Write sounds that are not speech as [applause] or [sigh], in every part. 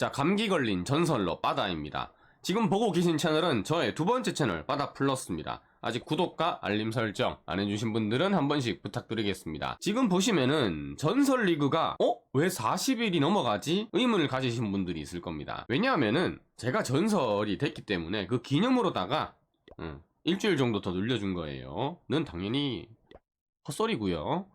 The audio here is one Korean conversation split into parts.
자, 감기 걸린 전설로 빠다입니다. 지금 보고 계신 채널은 저의 두 번째 채널 빠다 플러스입니다. 아직 구독과 알림 설정 안 해주신 분들은 한 번씩 부탁드리겠습니다. 지금 보시면은 전설 리그가 어? 왜 40일이 넘어가지? 의문을 가지신 분들이 있을 겁니다. 왜냐하면은 제가 전설이 됐기 때문에 그 기념으로다가 음, 일주일 정도 더 늘려준 거예요. 는 당연히 헛소리고요.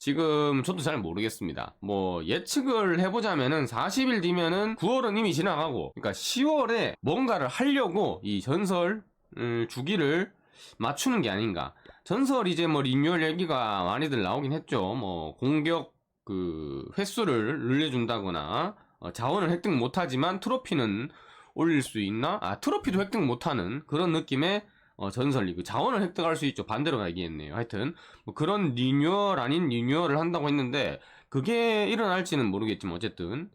지금 저도 잘 모르겠습니다. 뭐 예측을 해보자면은 40일 뒤면은 9월은 이미 지나가고 그러니까 10월에 뭔가를 하려고 이 전설 음, 주기를 맞추는 게 아닌가. 전설 이제 뭐 리뉴얼 얘기가 많이들 나오긴 했죠. 뭐 공격 그 횟수를 늘려준다거나 어, 자원을 획득 못하지만 트로피는 올릴 수 있나? 아 트로피도 획득 못하는 그런 느낌의 어, 전설 리그 자원을 획득할 수 있죠. 반대로 얘기했네요. 하여튼 뭐 그런 리뉴얼 아닌 리뉴얼을 한다고 했는데 그게 일어날지는 모르겠지만 어쨌든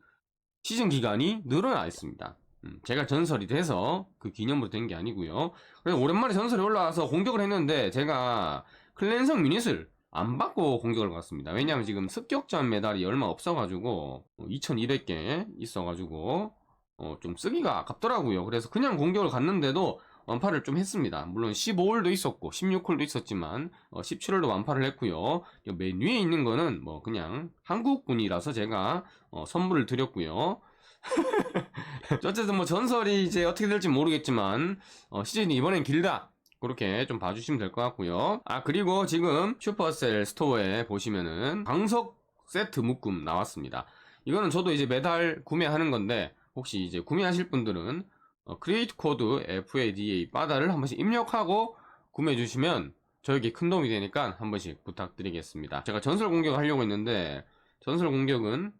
시즌 기간이 늘어나 있습니다. 음, 제가 전설이 돼서 그 기념으로 된 게 아니고요. 그래서 오랜만에 전설이 올라와서 공격을 했는데 제가 클랜성 유닛을 안 받고 공격을 갔습니다. 왜냐하면 지금 습격전 메달이 얼마 없어가지고 2200개 있어가지고 어, 좀 쓰기가 아깝더라고요. 그래서 그냥 공격을 갔는데도 완파를 좀 했습니다. 물론 15홀도 있었고 16홀도 있었지만 어, 17홀도 완파를 했고요. 맨 위에 있는 거는 뭐 그냥 한국군이라서 제가 어, 선물을 드렸고요. [laughs] 어쨌든 뭐 전설이 이제 어떻게 될지 모르겠지만 어, 시즌이 이번엔 길다. 그렇게 좀 봐주시면 될 것 같고요. 아 그리고 지금 슈퍼셀 스토어에 보시면은 방석 세트 묶음 나왔습니다. 이거는 저도 이제 매달 구매하는 건데 혹시 이제 구매하실 분들은 어, 크리에이트 코드 FADA 바다를 한 번씩 입력하고 구매해 주시면 저에게 큰 도움이 되니까 한 번씩 부탁드리겠습니다. 제가 전설 공격을 하려고 했는데 전설 공격은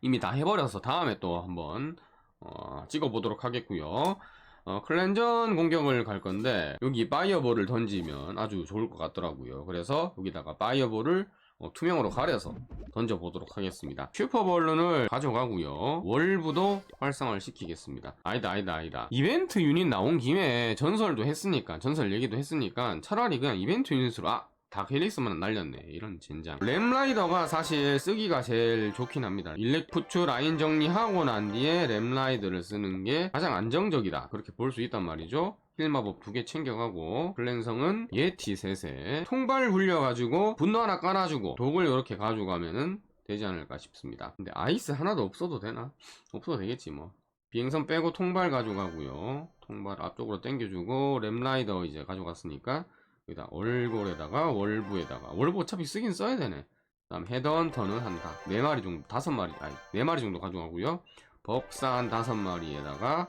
이미 다 해버려서 다음에 또 한번 어, 찍어보도록 하겠고요. 어, 클랜전 공격을 갈 건데 여기 파이어볼을 던지면 아주 좋을 것 같더라고요. 그래서 여기다가 파이어볼을 어, 투명으로 가려서 던져보도록 하겠습니다. 슈퍼볼룬을 가져가고요. 월부도 활성화를 시키겠습니다. 아니다 아니다 아니다. 이벤트 유닛 나온 김에 전설도 했으니까 전설 얘기도 했으니까 차라리 그냥 이벤트 유닛으로 아 다 헬릭스만 날렸네 이런 젠장 램라이더가 사실 쓰기가 제일 좋긴 합니다 일렉푸츠 라인 정리하고 난 뒤에 램라이더를 쓰는 게 가장 안정적이다 그렇게 볼 수 있단 말이죠 힐마법 두 개 챙겨가고 클랜성은 예티 셋에 통발 굴려가지고 분노 하나 깔아주고 독을 이렇게 가져가면은 되지 않을까 싶습니다. 근데 아이스 하나도 없어도 되나? 없어도 되겠지 뭐. 비행선 빼고 통발 가져가고요. 통발 앞쪽으로 당겨주고 램라이더 이제 가져갔으니까 여기다 얼골에다가 월부에다가 월부 어차피 쓰긴 써야 되네. 다음 헤드헌터는 한다 4마리 정도 5마리 아니 4마리 정도 가져가고요. 법사 한 5마리에다가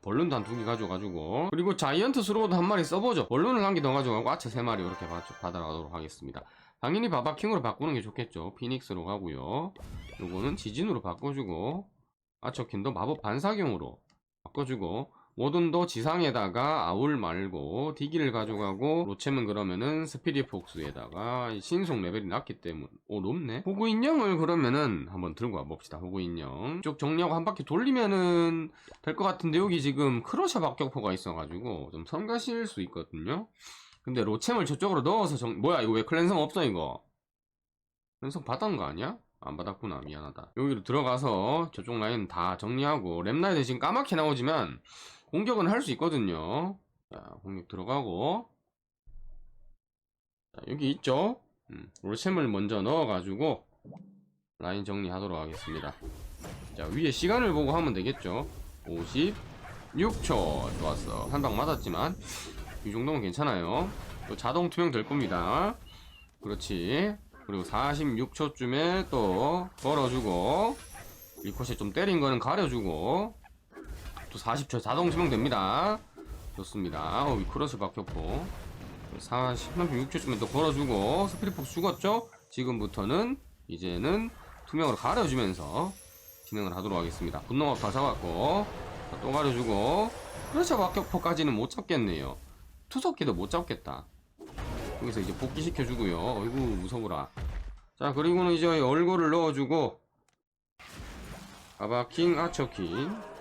벌룬도 한두개 가져가지고. 그리고 자이언트 스로우도 한 마리 써보죠. 벌룬을 한 개 더 가져가고 아차 3마리 이렇게 받아가도록 하겠습니다. 당연히 바바킹으로 바꾸는 게 좋겠죠. 피닉스로 가고요. 요거는 지진으로 바꿔주고 아처킨도 마법 반사경으로 바꿔주고 워든도 지상에다가 아울 말고 디기를 가져가고 로챔은 그러면은 스피릿 폭스에다가 신속 레벨이 낮기 때문에 오 높네. 호구 인형을 그러면은 한번 들고 와봅시다 호구 인형. 쭉 정리하고 한 바퀴 돌리면은 될 것 같은데 여기 지금 크러셔 박격포가 있어가지고 좀 성가실 수 있거든요. 근데 로챔을 저쪽으로 넣어서 정... 뭐야 이거 왜 클랜성 없어 이거? 클랜성 받은 거 아니야? 안 받았구나 미안하다. 여기로 들어가서 저쪽 라인 다 정리하고 랩라이드 지금 까맣게 나오지만 공격은 할 수 있거든요. 자, 공격 들어가고. 자, 여기 있죠? 음, 로챔을 먼저 넣어 가지고, 라인 정리하도록 하겠습니다. 자, 위에 시간을 보고 하면 되겠죠? 56초. 좋았어. 한 방 맞았지만, 이 정도면 괜찮아요. 또 자동 투명 될 겁니다. 그렇지. 그리고 46초쯤에 또 걸어주고, 리코시 좀 때린 거는 가려주고, 또 40초 자동 지명됩니다. 좋습니다. 어, 크로스 박혔고 46초쯤에 또 걸어주고 스피릿폭 죽었죠? 지금부터는 이제는 투명으로 가려주면서 진행을 하도록 하겠습니다. 분노가 다 잡았고 또 가려주고 크로스 박격포까지는 못 잡겠네요. 투석기도 못 잡겠다. 여기서 이제 복귀시켜주고요. 어이구 무서워라. 자 그리고는 이제 얼굴을 넣어주고 아바킹 아처킹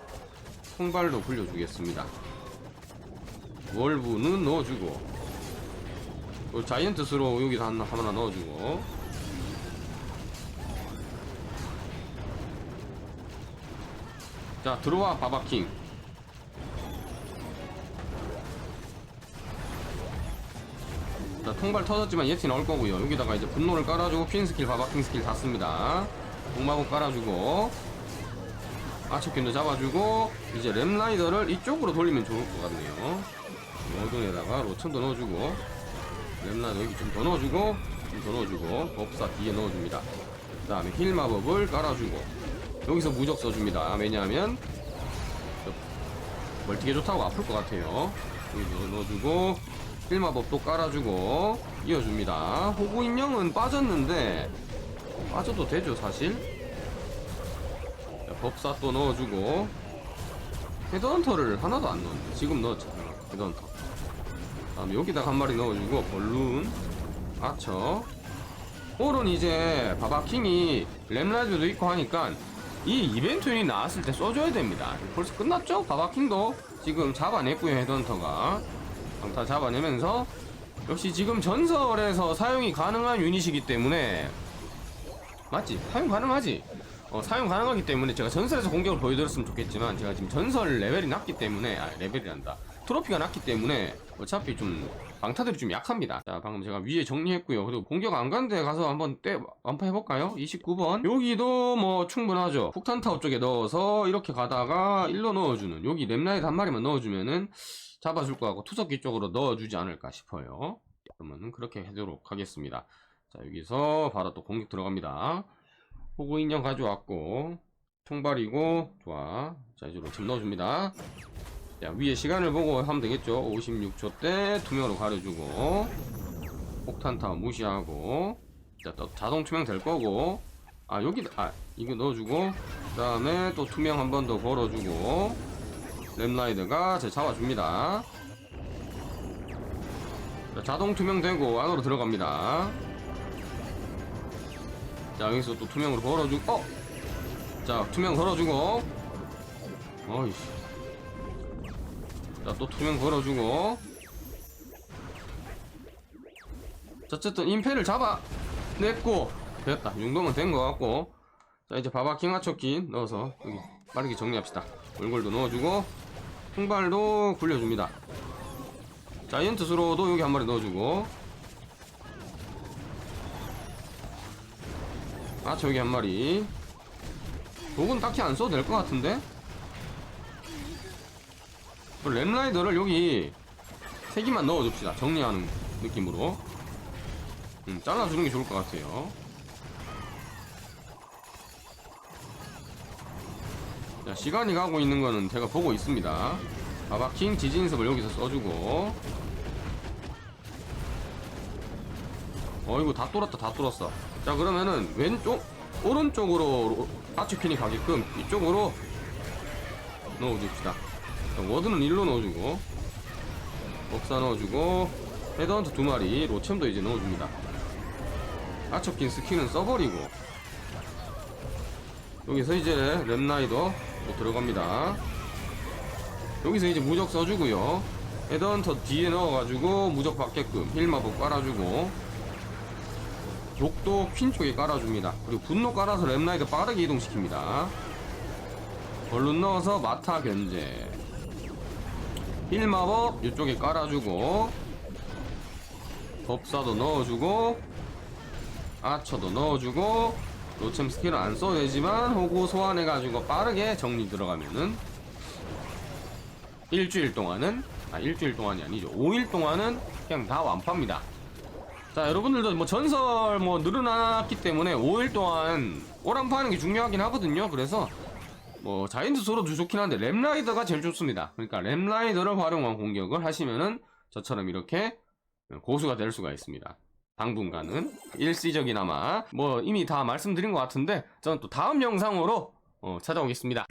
통발도 굴려주겠습니다. 월부는 넣어주고 자이언트 스로 여기다 하나, 하나 넣어주고. 자 들어와 바바킹. 자 통발 터졌지만 예티 나올 거고요. 여기다가 이제 분노를 깔아주고 퀸 스킬 바바킹 스킬 다 씁니다. 동마법 깔아주고 아처킨도 잡아주고 이제 램라이더를 이쪽으로 돌리면 좋을 것 같네요. 어둠에다가 로천도 넣어주고 램라이더 여기 좀 더 넣어주고 좀 더 넣어주고 법사 뒤에 넣어줍니다. 그 다음에 힐 마법을 깔아주고 여기서 무적 써줍니다. 왜냐하면 멀티게 좋다고 아플 것 같아요. 여기 넣어주고 힐 마법도 깔아주고 이어줍니다. 호구 인형은 빠졌는데 빠져도 되죠 사실? 자, 법사 또 넣어주고. 헤드헌터를 하나도 안 넣었네. 지금 넣었잖아 헤드헌터. 다음 여기다가 한 마리 넣어주고 벌룬 아처. 홀은 이제 바바킹이 램라이드도 있고 하니까 이 이벤트 유닛 나왔을 때 써줘야 됩니다. 벌써 끝났죠? 바바킹도 지금 잡아냈고요 헤드헌터가. 강타 잡아내면서. 역시 지금 전설에서 사용이 가능한 유닛이기 때문에. 맞지? 사용 가능하지? 어, 사용 가능하기 때문에 제가 전설에서 공격을 보여드렸으면 좋겠지만 제가 지금 전설 레벨이 낮기 때문에 아 레벨이란다. 트로피가 낮기 때문에 어차피 좀 방타들이 좀 약합니다. 자 방금 제가 위에 정리했고요. 그리고 공격 안 간데 가서 한번 때 완파 해볼까요? 29번. 여기도 뭐 충분하죠. 폭탄 타워 쪽에 넣어서 이렇게 가다가 일로 넣어주는 여기 랩라이드 한 마리만 넣어주면은 잡아줄 거 같고 투석기 쪽으로 넣어주지 않을까 싶어요. 그러면은 그렇게 하도록 하겠습니다. 자 여기서 바로 또 공격 들어갑니다 호구 인형 가져왔고 총발이고 좋아. 자 이제 로템 넣어줍니다. 자 위에 시간을 보고 하면 되겠죠? 56초 때 투명으로 가려주고 폭탄 타워 무시하고 자 또 자동 투명 될 거고 아 여기 아 이거 넣어주고 그 다음에 또 투명 한 번 더 걸어주고 램라이드가 제 잡아줍니다. 자, 자동 투명 되고 안으로 들어갑니다 자 여기서 또 투명으로 걸어주고 어! 자 투명 걸어주고. 어이씨. 자 또 투명 걸어주고. 자, 어쨌든 임페를 잡아 냈고 됐다. 이 정도면 된 것 같고. 자 이제 바바 킹 하초킨 넣어서 여기 빠르게 정리합시다. 얼굴도 넣어주고 통발도 굴려줍니다. 자이언트 스로도 여기 한 마리 넣어주고 아 저기 한 마리. 독은 딱히 안 써도 될 것 같은데? 그 램라이더를 여기 세 개만 넣어줍시다. 정리하는 느낌으로. 음, 잘라주는 게 좋을 것 같아요. 자, 시간이 가고 있는 거는 제가 보고 있습니다. 바바킹 지진습을 여기서 써주고 어이구 다 뚫었다 다 뚫었어. 자 그러면은 왼쪽 오른쪽으로 아츠퀸이 가게끔 이쪽으로 넣어줍시다. 자, 워드는 일로 넣어주고 법사 넣어주고 헤드헌트 두 마리 로챔도 이제 넣어줍니다. 아츠퀸 스킬은 써버리고 여기서 이제 랩라이더 또 들어갑니다. 여기서 이제 무적 써주고요. 헤드헌터 뒤에 넣어가지고 무적 받게끔 힐마법 깔아주고 욕도 퀸 쪽에 깔아줍니다. 그리고 분노 깔아서 랩라이더 빠르게 이동시킵니다. 벌룬 넣어서 마타 견제. 힐마법 이쪽에 깔아주고 법사도 넣어주고 아처도 넣어주고 로챔 스킬은 안 써도 되지만 호구 소환해가지고 빠르게 정리 들어가면은 일주일 동안은 아 일주일 동안이 아니죠. 5일 동안은 그냥 다 완파입니다 자 여러분들도 뭐 전설 뭐 늘어났기 때문에 5일 동안 오랑파하는 게 중요하긴 하거든요 그래서 뭐 자이언트 소로도 좋긴 한데 램라이더가 제일 좋습니다 그러니까 램라이더를 활용한 공격을 하시면은 저처럼 이렇게 고수가 될 수가 있습니다 당분간은 일시적이나마 뭐 이미 다 말씀드린 것 같은데 저는 또 다음 영상으로 어, 찾아오겠습니다